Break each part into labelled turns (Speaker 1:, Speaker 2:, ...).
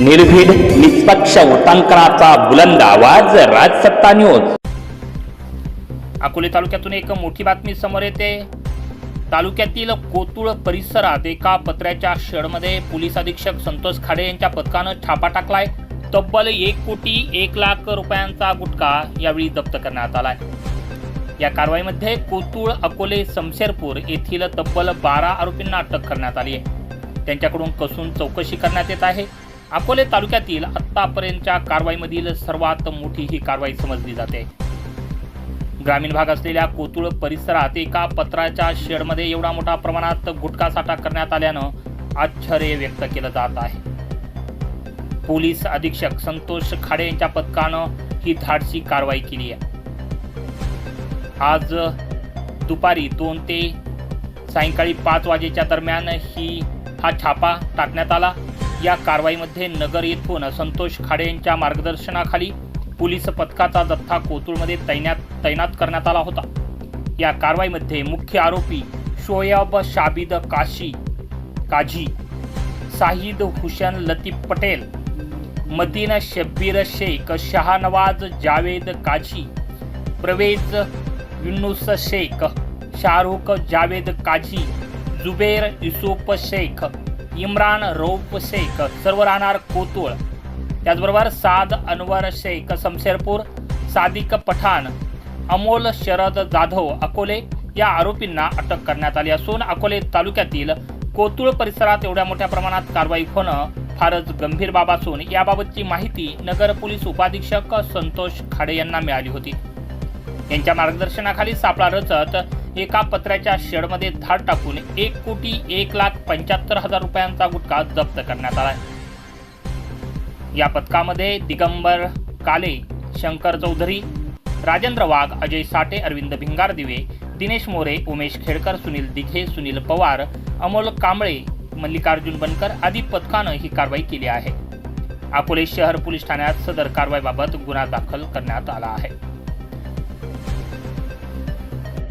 Speaker 1: निर्भीड निष्पक्ष उटांकनाचा बुलंद आवाज राजसत्ता न्यूज.
Speaker 2: अकोले तालुक्यातून एक मोठी बातमी समोर येते. तालुक्यातील कोतुळ परिसरात एका पत्र्याच्या शेडमध्ये पोलीस अधीक्षक संतोष खाडे यांच्या पथकानं छापा टाकलाय. तब्बल एक कोटी एक लाख रुपयांचा गुटखा यावेळी जप्त करण्यात आलाय. या कारवाईमध्ये कोतुळ अकोले समशेरपूर येथील तब्बल बारा आरोपींना अटक करण्यात आली आहे. त्यांच्याकडून कसून चौकशी करण्यात येत आहे. अकोले तालुक्यातील आत्तापर्यंतच्या कारवाईमधील सर्वात मोठी ही कारवाई समजली जाते. ग्रामीण भाग असलेल्या कोतुळ परिसरात एका पत्राच्या शेडमध्ये एवढा मोठा प्रमाणात गुटखा साठा करण्यात आल्यानं आश्चर्य व्यक्त केलं जात आहे. पोलीस अधीक्षक संतोष खाडे यांच्या पथकानं ही धाडसी कारवाई केली आहे. आज दुपारी दोन ते सायंकाळी पाच वाजेच्या दरम्यान ही हा छापा टाकण्यात आला. या कारवाईमध्ये नगर येथून संतोष खाडे यांच्या मार्गदर्शनाखाली पोलीस पथकाचा जथ्था कोतुळमध्ये तैनात तैनात करण्यात आला होता. या कारवाईमध्ये मुख्य आरोपी शोएब शाबिद काशी काझी साहिद हुसेन लतीफ पटेल मदीन शब्बीर शेख शहानवाज जावेद काझी प्रवेज युनुस शेख शाहरुख जावेद काझी जुबेर युसुफ शेख इम्रान रौफ शेख सर्व राहणार कोतुळ. त्याचबरोबर साद अनवर शेख समशेरपूर सादिक पठाण अमोल शरद जाधव अकोले या आरोपींना अटक करण्यात आली असून अकोले तालुक्यातील कोतुळ परिसरात एवढ्या मोठ्या प्रमाणात कारवाई होणं फारच गंभीर बाब असून याबाबतची माहिती नगर पोलीस उपाधीक्षक संतोष खाडे यांना मिळाली होती. यांच्या मार्गदर्शनाखाली सापळा रचत एका पत्र्याच्या शेडमध्ये धाड टाकून एक कोटी एक लाख पंच्याहत्तर हजार रुपयांचा गुटखा जप्त करण्यात आला या पथकामध्ये दिगंबर काले शंकर चौधरी राजेंद्र वाघ अजय साठे अरविंद भिंगार दिवे दिनेश मोरे उमेश खेडकर सुनील दिघे सुनील पवार अमोल कांबळे मल्लिकार्जुन बनकर आदी पथकानं ही कारवाई केली आहे. अकोले शहर पोलीस ठाण्यात सदर कारवाईबाबत गुन्हा दाखल करण्यात आला आहे.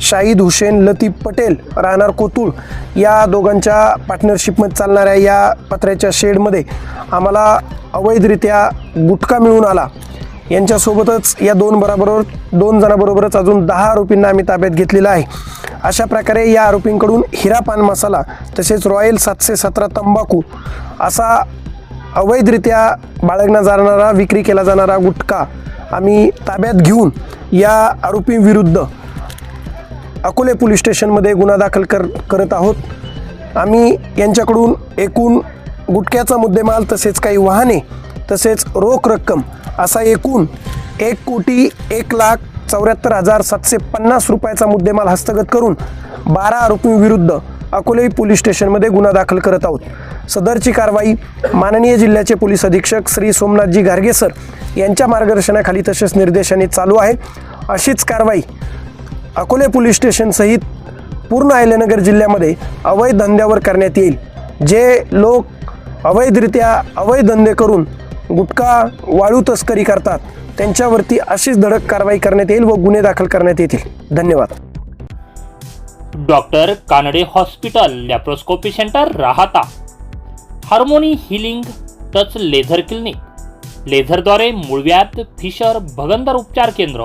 Speaker 3: शाहीद हुसेन लतीफ पटेल राहणार कोतुळ या दोघांच्या पार्टनरशिपमध्ये चालणाऱ्या या पत्र्याच्या शेडमध्ये आम्हाला अवैधरित्या गुटखा मिळून आला. यांच्यासोबतच या दोन बराबरोबर दोन जणांबरोबरच अजून दहा आरोपींना आम्ही ताब्यात घेतलेला आहे. अशा प्रकारे या आरोपींकडून हिरा पान मसाला तसेच रॉयल सातशे सतरा तंबाखू असा अवैधरित्या बाळगला जाणारा विक्री केला जाणारा गुटखा आम्ही ताब्यात घेऊन या आरोपींविरुद्ध अकोले पोलीस स्टेशनमध्ये गुन्हा दाखल कर करत आहोत. आम्ही यांच्याकडून एकूण गुटख्याचा मुद्देमाल तसेच काही वाहने तसेच रोख रक्कम असा एकूण एक कोटी एक लाख चौऱ्याहत्तर हजार सातशे पन्नास रुपयाचा मुद्देमाल हस्तगत करून बारा आरोपींविरुद्ध अकोले पोलीस स्टेशनमध्ये गुन्हा दाखल करत आहोत. सदरची कारवाई माननीय जिल्ह्याचे पोलीस अधीक्षक श्री सोमनाथजी गार्गे सर यांच्या मार्गदर्शनाखाली तसेच निर्देशाने चालू आहे. अशीच कारवाई अकोले पोलीस स्टेशनसहित पूर्ण अहिल्यानगर जिल्ह्यामध्ये अवैध धंद्यावर करण्यात येईल. जे लोक अवैधरित्या अवैध धंदे करून गुटखा वाळू तस्करी करतात त्यांच्यावरती अशीच धडक कारवाई करण्यात येईल व गुन्हे दाखल करण्यात येतील. धन्यवाद.
Speaker 2: Doctor Kanade hospital laparoscopy centre राहता. Harmony healing touch laser clinic. लेझरद्वारे मुळव्यात फिशर भगंदर उपचार केंद्र.